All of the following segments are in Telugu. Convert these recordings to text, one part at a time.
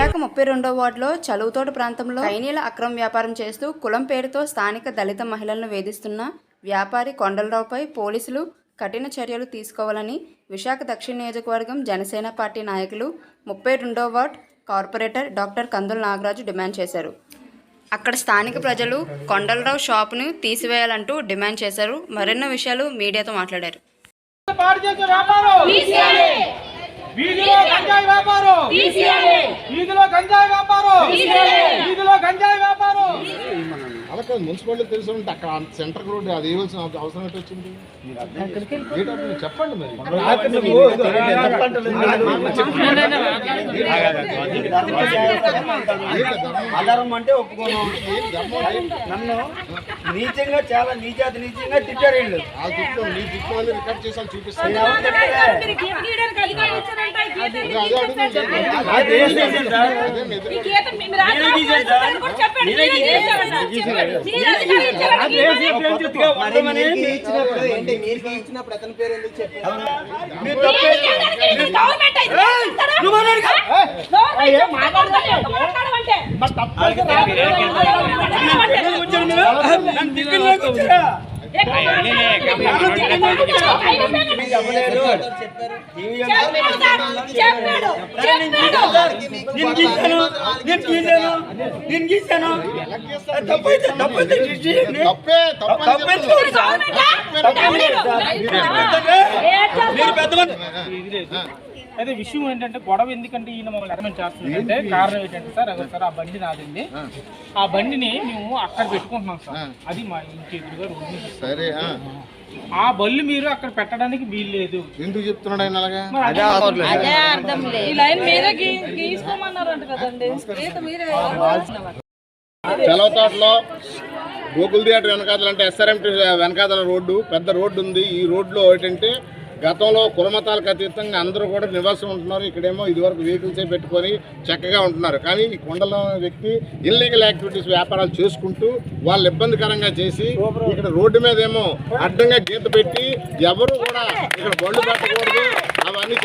విశాఖ ముప్పై రెండో వార్డులో చలువుతోట ప్రాంతంలో చైనీల అక్రమ వ్యాపారం చేస్తూ కులం పేరుతో స్థానిక దళిత మహిళలను వేధిస్తున్న వ్యాపారి కొండలరావుపై పోలీసులు కఠిన చర్యలు తీసుకోవాలని విశాఖ దక్షిణ నియోజకవర్గం జనసేన పార్టీ నాయకులు ముప్పై రెండో ward corporator doctor Kandula Nagaraju demand చేశారు. అక్కడ స్థానిక ప్రజలు కొండలరావు షాపును తీసివేయాలంటూ డిమాండ్ చేశారు. మరెన్నో విషయాలు మీడియాతో మాట్లాడారు. వీధిలో గంజాయి వ్యాపారం. వీధిలో గంజాయి వ్యాపారం. వీధిలో గంజాయి వ్యాపారం. అలా కాదు మున్సిపాలిటీ తెలిసి ఉంటే అక్కడ సెంటర్ రోడ్ అది వేయవలసిన అవసరం ఏంటి వచ్చింది? చెప్పండి మరి. ఆధారం అంటే ఒప్పుకోను. నన్ను నీచంగా చాలా నీచాతి నీచంగా తిట్టారు వీళ్ళు. ఆ వాళ్ళు రికార్డ్ చేసి వాళ్ళు ఇచ్చినప్పుడు అతని పేరు ఎందుకు చెప్పారు? తప్పే నేను సార్. నేను గీశాను నేను గీశాను తప్పైతే తప్పైతే. తప్పే సార్. మీరు పెద్దమంది అదే విషయం ఏంటంటే గొడవ ఎందుకంటే ఈయన మమ్మల్ని ఎక్కడ చేస్తున్నాడంటే కారణం ఏంటంటే సార్ అదే సార్ ఆ బండి నాదండి. ఆ. బండిని మేము అక్కడ పెట్టుకుంటున్నాం సార్. అది మా ఇంటి ఎదురుగా రోడ్డు మీద. సరే ఆ. ఆ బళ్ళు మీరు అక్కడ పెట్టడానికి వీలు లేదు. ఎందుకు చెప్తున్నాడు ఆయన అలాగా? అదే ఈ లైన్ మీరే గీ- గీసుకోమన్నారంట కదండి. గీత మీరే సెలవు తోటలో గోకుల్ థియేటర్ వెనకాతలు అంటే ఎస్ఆర్ఎంటీ వెనకాతల రోడ్డు పెద్ద రోడ్డు ఉంది. ఈ రోడ్లో ఏంటంటే గతంలో కులమతాలకు అతీతంగా అందరూ కూడా నివాసం ఉంటున్నారు. ఇక్కడేమో ఇదివరకు వెహికల్సే పెట్టుకొని చక్కగా ఉంటున్నారు. కానీ ఈ కొండల వ్యక్తి ఇల్లీగల్ యాక్టివిటీస్ వ్యాపారాలు చేసుకుంటూ వాళ్ళు ఇబ్బందికరంగా చేసి ఇక్కడ రోడ్డు మీద ఏమో అడ్డంగా గీత పెట్టి ఎవరు కూడా ఇక్కడ బండ్లు పెట్టకూడదు. అవన్నీ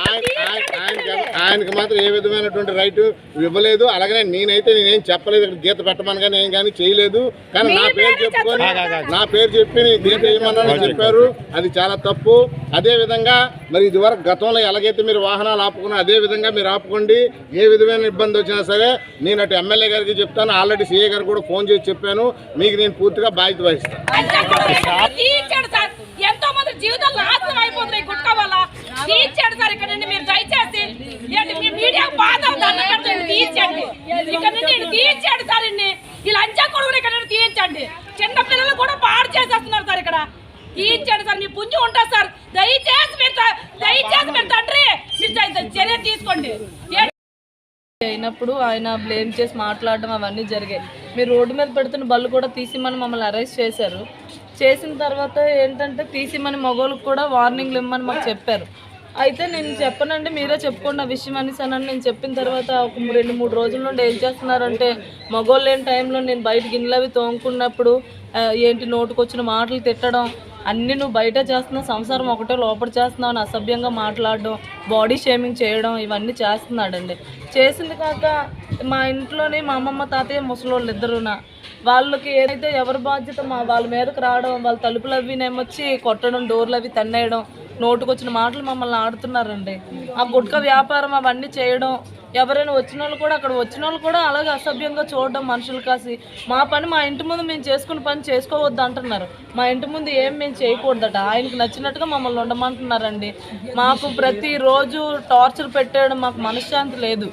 ఆయనకి- ఆయనకి మాత్రం ఏ విధమైనటువంటి రైట్ ఇవ్వలేదు. అలాగనే నేనైతే నేనేం చెప్పలేదు. ఇక్కడ గీత పెట్టమని కానీ ఏం కానీ చేయలేదు. కానీ నా పేరు చెప్పుకొని నా పేరు చెప్పి నేను గీత వేయమన్నానని చెప్పారు. అది చాలా తప్పు. అదే విధంగా మరి ఇదివరకు గతంలో ఎలాగైతే మీరు వాహనాలు ఆపుకున్నా అదే విధంగా మీరు ఆపుకోండి. ఏ విధమైన ఇబ్బంది వచ్చినా సరే నేను అటు ఎమ్మెల్యే గారికి చెప్తాను. ఆల్రెడీ సీఏ గారు కూడా ఫోన్ చేసి చెప్పాను. మీకు నేను పూర్తిగా బాధ్యత వహిస్తాను తీర్చాడు సార్ ఎంతో మంది జీవితాలు నాశనం అయిపోతున్నాయి గుట్క వల్ల తీర్చాడు సార్ ఇక్కడ నుండి మీరు దయచేసి ఏంటి మీ మీడియా బాధ దండ పెట్టండి తీర్చండి ఇక్కడ నుండి ఈయన తీర్చాడు సార్ ఇన్ని ఈ లంచా కొడుకుని ఇక్కడ నుండి తీర్చండి చిన్న పిల్లలు కూడా పాడు చేసేస్తున్నారు సార్ ఇక్కడ తీర్చాడు సార్ మీ పుంజు ఉంటుంది సార్. దయచేసి మీరు దయచేసి మీరు తండ్రి చర్య తీసుకోండి. అయినప్పుడు ఆయన బ్లేమ్ చేసి మాట్లాడడం అవన్నీ జరిగాయి. మీరు రోడ్డు మీద పెడుతున్న బళ్ళు కూడా తీసిమని మమ్మల్ని అరెస్ట్ చేశారు. చేసిన తర్వాత ఏంటంటే తీసిమని మగోళ్ళకి కూడా వార్నింగ్లు ఇమ్మని మాకు చెప్పారు. అయితే నేను చెప్పనండి మీరే చెప్పుకోండి ఆ విషయం అనేసి అని నేను చెప్పిన తర్వాత ఒక రెండు మూడు రోజుల నుండి ఏం చేస్తున్నారంటే మగోళ్ళు లేని టైంలో నేను బయట గిన్నెలు అవి తోముకున్నప్పుడు ఏంటి నోటుకొచ్చిన మాటలు తిట్టడం అన్నీ నువ్వు బయట చేస్తున్నావు సంసారం ఒకటే లోపల చేస్తున్నావు అని అసభ్యంగా మాట్లాడడం బాడీ షేమింగ్ చేయడం ఇవన్నీ చేస్తున్నాడండి. చేసింది కాక మా ఇంట్లోనే మా అమ్మమ్మ తాతయ్య ముసలోళ్ళు ఇద్దరున వాళ్ళకి ఏదైతే ఎవరి బాధ్యత మా వాళ్ళ మీదకి రావడం వాళ్ళ తలుపులు అవి నేమొచ్చి కొట్టడం డోర్లు అవి తన్నేయడం నోటుకొచ్చిన మాటలు మమ్మల్ని ఆడుతున్నారండి. ఆ గుట్క వ్యాపారం అవన్నీ చేయడం ఎవరైనా వచ్చిన వాళ్ళు కూడా అక్కడ వచ్చిన వాళ్ళు కూడా అలాగే అసభ్యంగా చూడడం మనుషులు కాసి మా పని మా ఇంటి ముందు మేము చేసుకున్న పని చేసుకోవద్దు అంటున్నారు. మా ఇంటి ముందు ఏం మేము చేయకూడదట ఆయనకి నచ్చినట్టుగా మమ్మల్ని ఉండమంటున్నారండి. మాకు ప్రతిరోజు టార్చర్ పెట్టేయడం మాకు మనశ్శాంతి లేదు.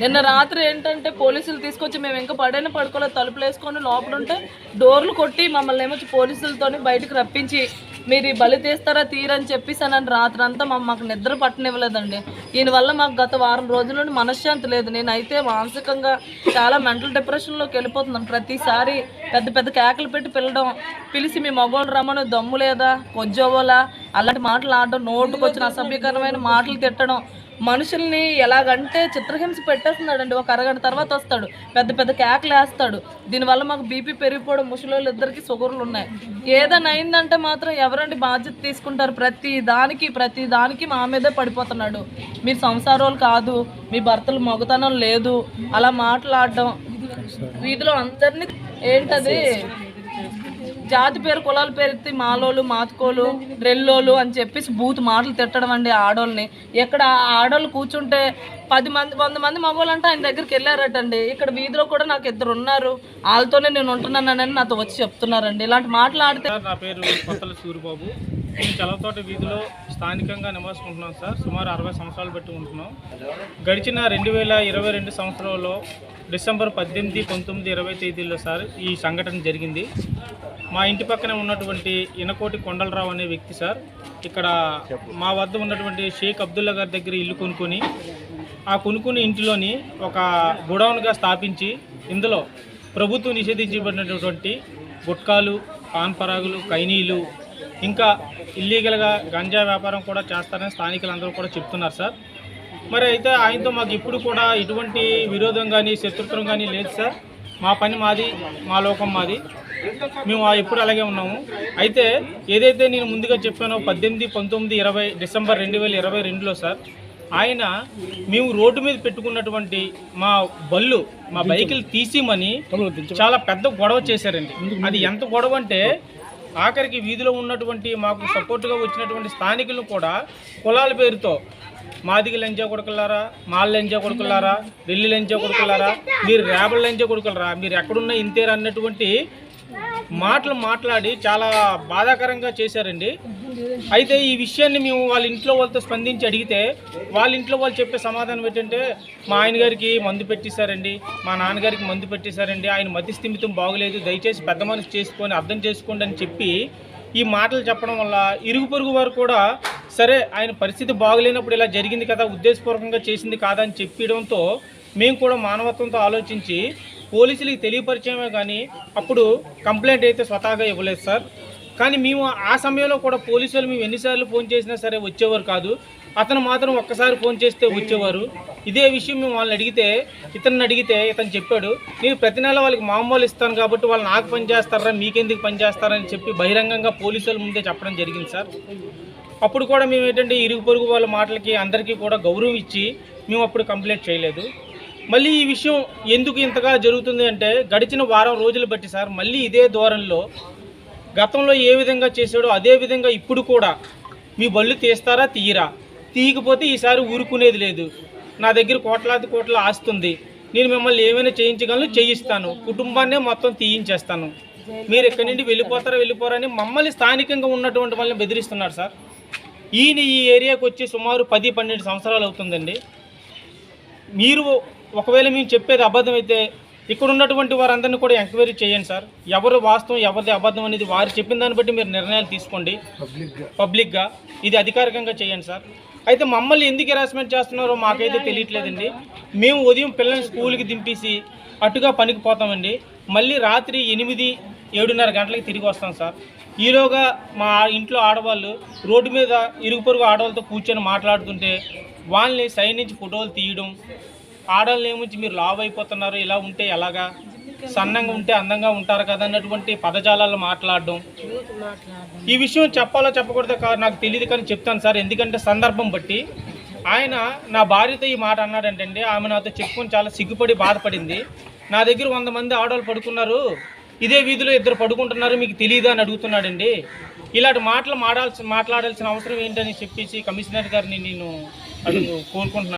నిన్న రాత్రి ఏంటంటే పోలీసులు తీసుకొచ్చి మేము ఇంకా పడైనా పడుకోలేదు తలుపులు వేసుకొని లోపల ఉంటే డోర్లు కొట్టి మమ్మల్ని ఏమొచ్చి పోలీసులతోని బయటకు రప్పించి మీరు ఈ బలి తీస్తారా తీరని చెప్పేసానని రాత్రి రాత్రంతా మా మాకు నిద్ర పట్టనివ్వలేదండి. దీనివల్ల మాకు గత వారం రోజుల నుండి మనశ్శాంతి లేదు. నేనైతే మానసికంగా చాలా మెంటల్ డిప్రెషన్లోకి వెళ్ళిపోతున్నాను. ప్రతిసారి పెద్ద పెద్ద కేకలు పెట్టి పిల్లడం పిలిచి మీ మగోళ్ళు రమ్మని దమ్ము లేదా కొజ్జోవోలా అలాంటి మాటలు ఆడడం నోటుకొచ్చిన అసభ్యకరమైన మాటలు తిట్టడం మనుషుల్ని ఎలాగంటే చిత్రహింస పెట్టేస్తున్నాడండి. ఒక అరగంట తర్వాత వస్తాడు. పెద్ద పెద్ద కేకలు వేస్తాడు. దీనివల్ల మాకు బీపీ పెరిగిపోవడం ముసలోళ్ళు ఇద్దరికి షుగర్లు ఉన్నాయి. ఏదైనా అయిందంటే మాత్రం ఎవరండి బాధ్యత తీసుకుంటారు? ప్రతి దానికి ప్రతి దానికి మా మీదే పడిపోతున్నాడు. మీరు సంసారాలు కాదు మీ భర్తలు మగతనం లేదు. అలా మాట్లాడడం వీధిలో అందరినీ ఏంటది? జాతి పేరు కులాల పేరు ఎత్తి మాలోలు మాతుకోలు రెల్లోలు అని చెప్పేసి బూత్ మాటలు తిట్టడం అండి ఆడోళ్ళని ఇక్కడ ఆడోళ్ళు కూర్చుంటే పది మంది వంద మంది మగవాళ్ళు అంటే ఆయన దగ్గరికి వెళ్ళారటండి. ఇక్కడ వీధిలో కూడా నాకు ఇద్దరు ఉన్నారు. వాళ్ళతోనే నేను ఉంటున్నానని నాతో వచ్చి చెప్తున్నారండి. ఇలాంటి మాట్లాడితే నా పేరు కొత్తల సూరిబాబు. నేను చలవతోట వీధిలో స్థానికంగా నివాసుకుంటున్నాం సార్. సుమారు అరవై సంవత్సరాలు పెట్టి ఉంటున్నాం. గడిచిన రెండు వేల ఇరవై రెండు సంవత్సరంలో డిసెంబర్ పద్దెనిమిది పంతొమ్మిది ఇరవై తేదీల్లో సార్ ఈ సంఘటన జరిగింది. మా ఇంటి పక్కనే ఉన్నటువంటి ఇనకోటి కొండలరావు అనే వ్యక్తి సార్ ఇక్కడ మా వద్ద ఉన్నటువంటి షేక్ అబ్దుల్లా గారి దగ్గర ఇల్లు కొనుక్కొని ఆ కొనుక్కుని ఇంటిలోని ఒక గోడౌన్గా స్థాపించి ఇందులో ప్రభుత్వం నిషేధించబడినటువంటి గుట్కాలు పాన్ పరాగులు కైనీలు ఇంకా ఇల్లీగల్గా గంజా వ్యాపారం కూడా చేస్తారని స్థానికులందరూ కూడా చెప్తున్నారు సార్. మరి అయితే ఆయనతో మాకు ఇప్పుడు కూడా ఎటువంటి విరోధం కానీ శత్రుత్వం కానీ లేదు సార్. మా పని మాది మా లోకం మాది. మేము ఎప్పుడు అలాగే ఉన్నాము. అయితే ఏదైతే నేను ముందుగా చెప్పానో పద్దెనిమిది పంతొమ్మిది ఇరవై డిసెంబర్ రెండు వేల ఇరవై రెండులో సార్ ఆయన మేము రోడ్డు మీద పెట్టుకున్నటువంటి మా బళ్ళు మా బైకులు తీసిమని చాలా పెద్ద గొడవ చేశారండి. అది ఎంత గొడవ అంటే ఆఖరికి వీధిలో ఉన్నటువంటి మాకు సపోర్ట్గా వచ్చినటువంటి స్థానికులను కూడా కులాల పేరుతో మాదిగి లంజా కొడుకులారా మాల లంజా కొడుకులారా ఢిల్లీ లంజా కొడుకులారా మీరు రేబల లంజా కొడుకులరా మీరు ఎక్కడున్నా ఇంతేరా అన్నటువంటి మాటలు మాట్లాడి చాలా బాధాకరంగా చేశారండి. అయితే ఈ విషయాన్ని మేము వాళ్ళ ఇంట్లో వాళ్ళతో స్పందించి అడిగితే వాళ్ళ ఇంట్లో వాళ్ళు చెప్పే సమాధానం ఏంటంటే మా ఆయన గారికి మందు పెట్టేశారండి మా నాన్నగారికి మందు పెట్టేశారండి ఆయన మతి స్థిమితం బాగలేదు దయచేసి పెద్ద మనసు చేసుకొని అర్థం చేసుకోండి అని చెప్పి ఈ మాటలు చెప్పడం వల్ల ఇరుగు పొరుగు వారు కూడా సరే ఆయన పరిస్థితి బాగలేనప్పుడు ఇలా జరిగింది కదా ఉద్దేశపూర్వకంగా చేసింది కాదా అని చెప్పడంతో మేము కూడా మానవత్వంతో ఆలోచించి పోలీసులకి తెలియపరిచయమే కానీ అప్పుడు కంప్లైంట్ అయితే స్వతహాగా ఇవ్వలేదు సార్. కానీ మేము ఆ సమయంలో కూడా పోలీసులు మేము ఎన్నిసార్లు ఫోన్ చేసినా సరే వచ్చేవారు కాదు. అతను మాత్రం ఒక్కసారి ఫోన్ చేస్తే వచ్చేవారు. ఇదే విషయం మేము వాళ్ళని అడిగితే ఇతన్ని అడిగితే ఇతను చెప్పాడు నేను ప్రతి నెల వాళ్ళకి మామూలు ఇస్తాను కాబట్టి వాళ్ళు నాకు పనిచేస్తారా మీకెందుకు పనిచేస్తారని చెప్పి బహిరంగంగా పోలీసుల ముందే చెప్పడం జరిగింది సార్. అప్పుడు కూడా మేము ఏంటంటే ఇరుగు పొరుగు వాళ్ళ మాటలకి అందరికీ కూడా గౌరవం ఇచ్చి మేము అప్పుడు కంప్లైంట్ చేయలేదు. మళ్ళీ ఈ విషయం ఎందుకు ఇంతగా జరుగుతుంది అంటే గడిచిన వారం రోజులు బట్టి సార్ మళ్ళీ ఇదే ధోరణిలో గతంలో ఏ విధంగా చేశాడో అదే విధంగా ఇప్పుడు కూడా మీ బళ్ళు తీస్తారా తీయరా? తీయకపోతే ఈసారి ఊరుకునేది లేదు. నా దగ్గర కోట్లాది కోట్ల ఆస్తుంది నేను మిమ్మల్ని ఏమైనా చేయించగలను చేయిస్తాను. కుటుంబాన్నే మొత్తం తీయించేస్తాను. మీరు ఇక్కడి నుండి వెళ్ళిపోతారా వెళ్ళిపోరని మమ్మల్ని స్థానికంగా ఉన్నటువంటి వాళ్ళని బెదిరిస్తున్నారు సార్. ఈయన ఈ ఏరియాకి వచ్చి సుమారు పది పన్నెండు సంవత్సరాలు అవుతుందండి. మీరు ఒకవేళ మేము చెప్పేది అబద్ధం అయితే ఇక్కడ ఉన్నటువంటి వారందరినీ కూడా ఎంక్వైరీ చేయండి సార్. ఎవరు వాస్తవం ఎవరిది అబద్ధం అనేది వారు చెప్పిన దాన్ని బట్టి మీరు నిర్ణయాలు తీసుకోండి. పబ్లిక్గా ఇది అధికారికంగా చేయండి సార్. అయితే మమ్మల్ని ఎందుకు హెరాస్మెంట్ చేస్తున్నారో మాకైతే తెలియట్లేదండి. మేము ఉదయం పిల్లల్ని స్కూల్కి దింపేసి అటుగా పనికి పోతామండి. మళ్ళీ రాత్రి ఎనిమిది ఏడున్నర గంటలకు తిరిగి వస్తాం సార్. ఈలోగా మా ఇంట్లో ఆడవాళ్ళు రోడ్డు మీద ఇరుగు పొరుగు ఆడవాళ్ళతో కూర్చొని మాట్లాడుతుంటే వాళ్ళని సైడ్ నుంచి ఫోటోలు తీయడం ఆడవాళ్ళని ఏముంచి మీరు లావ్ అయిపోతున్నారు? ఇలా ఉంటే ఎలాగా? సన్నంగా ఉంటే అందంగా ఉంటారు కదా అన్నటువంటి పదజాలాలు మాట్లాడడం. ఈ విషయం చెప్పాలో చెప్పకూడదో నాకు తెలియదు కానీ చెప్తాను సార్. ఎందుకంటే సందర్భం బట్టి. ఆయన నా భార్యతో ఈ మాట అన్నాడంటే ఆమె నాతో చెప్పుకొని చాలా సిగ్గుపడి బాధపడింది. నా దగ్గర వంద మంది ఆడవాళ్ళు పడుకున్నారు. ఇదే వీధిలో ఇద్దరు పడుకుంటున్నారు మీకు తెలియదు అని అడుగుతున్నాడండి ఇలాంటి మాటలు మాడాల్సి మాట్లాడాల్సిన అవసరం ఏంటని చెప్పేసి కమిషనర్ గారిని నేను అడుగు కోరుకుంటున్నాను.